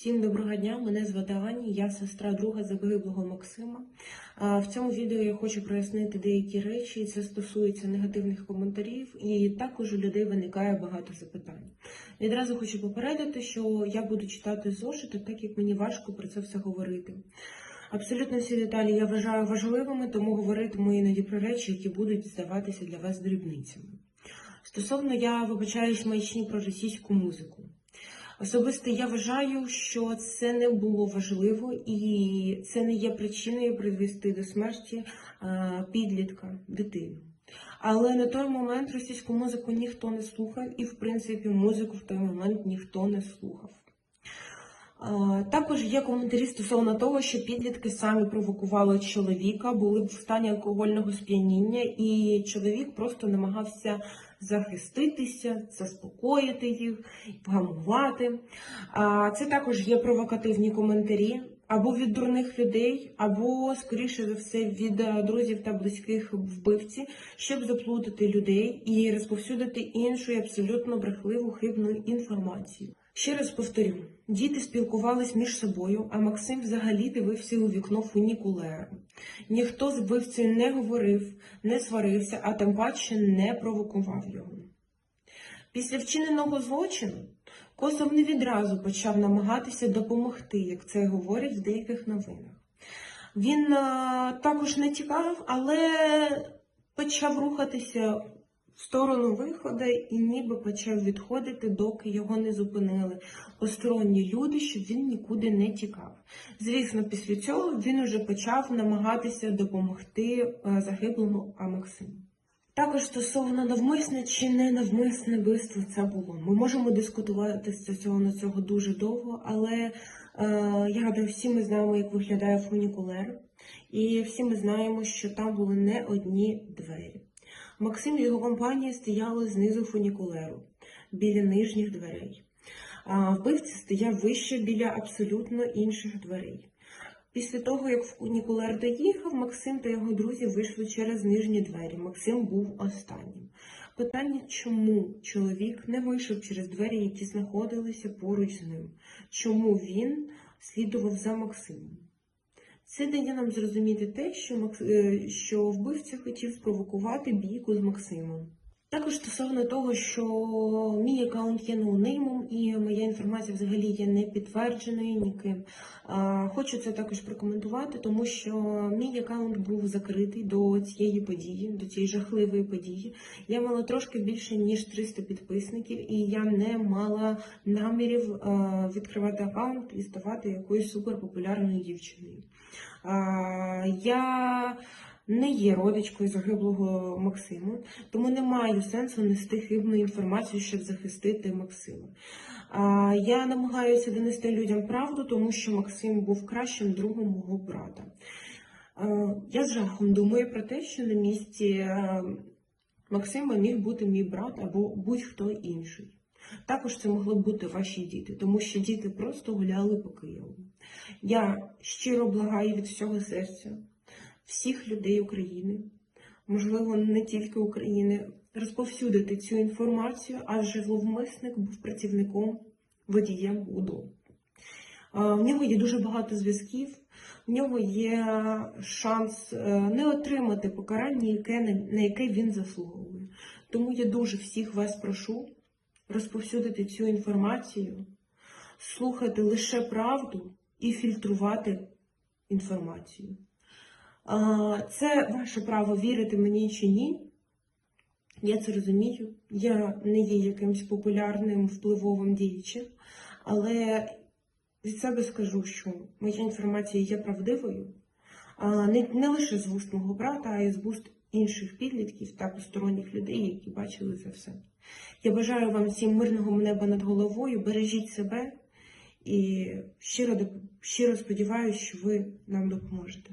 Всім доброго дня, мене звати Ані, я сестра друга загиблого Максима. В цьому відео я хочу прояснити деякі речі. Це стосується негативних коментарів, і також у людей виникає багато запитань. Відразу хочу попередити, що я буду читати зошити, так як мені важко про це все говорити. Абсолютно всі деталі я вважаю важливими, тому говоритиму іноді про речі, які будуть здаватися для вас дрібницями. Стосовно я вибачаюсь маячні про російську музику. Особисто я вважаю, що це не було важливо і це не є причиною привести до смерті е, підлітка, дитину. Але на той момент російську музику ніхто не слухав, і в принципі музику в той момент ніхто не слухав. Е, Також є коментарі стосовно того, що підлітки самі провокували чоловіка, були в стані алкогольного сп'яніння, і чоловік просто намагався захиститися, заспокоїти їх, вгамувати. Це також є провокативні коментарі або від дурних людей, або, скоріше за все, від е, друзів та близьких вбивці, щоб заплутати людей і розповсюдити іншу абсолютно брехливу хибну інформацію. Ще раз повторю: діти спілкувались між собою, а Максим взагалі дивився у вікно фунікулера. Ніхто з вбивцею не говорив, не сварився, а тим паче не провокував його. Після вчиненого злочину Косов не відразу почав намагатися допомогти, як це говорять в деяких новинах. Він а, також не тікав, але почав рухатися в сторону виходу і ніби почав відходити, доки його не зупинили посторонні люди, щоб він нікуди не тікав. Звісно, після цього він уже почав намагатися допомогти е, загиблому Максиму. Також стосовно навмисне чи не навмисне вбивство це було. Ми можемо дискутувати стосовно цього дуже довго, але е, я гадаю, всі ми знаємо, як виглядає фунікулер, і всі ми знаємо, що там були не одні двері. Максим і його компанія стояли знизу фунікулеру, біля нижніх дверей. А вбивця стояв вище біля абсолютно інших дверей. Після того, як фунікулер доїхав, Максим та його друзі вийшли через нижні двері. Максим був останнім. Питання, чому чоловік не вийшов через двері, які знаходилися поруч з ним? Чому він слідував за Максимом? Це дає нам зрозуміти те, що, Макс... е, що вбивця хотів спровокувати бійку з Максимом. Також стосовно того, що мій аккаунт є ноунеймом і інформація взагалі є не підтвердженою ніким. Хочу це також прокоментувати, тому що мій аккаунт був закритий до цієї події, до цієї жахливої події. Я мала трошки більше ніж 300 підписників, і я не мала намірів відкривати аккаунт і ставати якоюсь суперпопулярною дівчиною. Я не є родичкою загиблого Максима, тому не маю сенсу нести хибну інформацію, щоб захистити Максима. Я намагаюся донести людям правду, тому що Максим був кращим другом мого брата. Я з жахом думаю про те, що на місці е, Максима міг бути мій брат або будь-хто інший. Також це могли б бути ваші діти, тому що діти просто гуляли по Києву. Я щиро благаю від всього серця всіх людей України, можливо, не тільки України, розповсюдити цю інформацію, адже зловмисник був працівником водієм УДО. В нього є дуже багато зв'язків, в нього є шанс е, не отримати покарання, на яке він заслуговує. Тому я дуже всіх вас прошу розповсюдити цю інформацію, слухати лише правду і фільтрувати інформацію. Це ваше право вірити мені чи ні. Я це розумію. Я не є якимсь популярним впливовим діячем, але від себе скажу, що моя інформація є правдивою, не, не лише з вуст мого брата, а й з вуст інших підлітків та посторонніх людей, які бачили це все. Я бажаю вам всім мирного неба над головою, бережіть себе і щиро, щиро сподіваюся, що ви нам допоможете.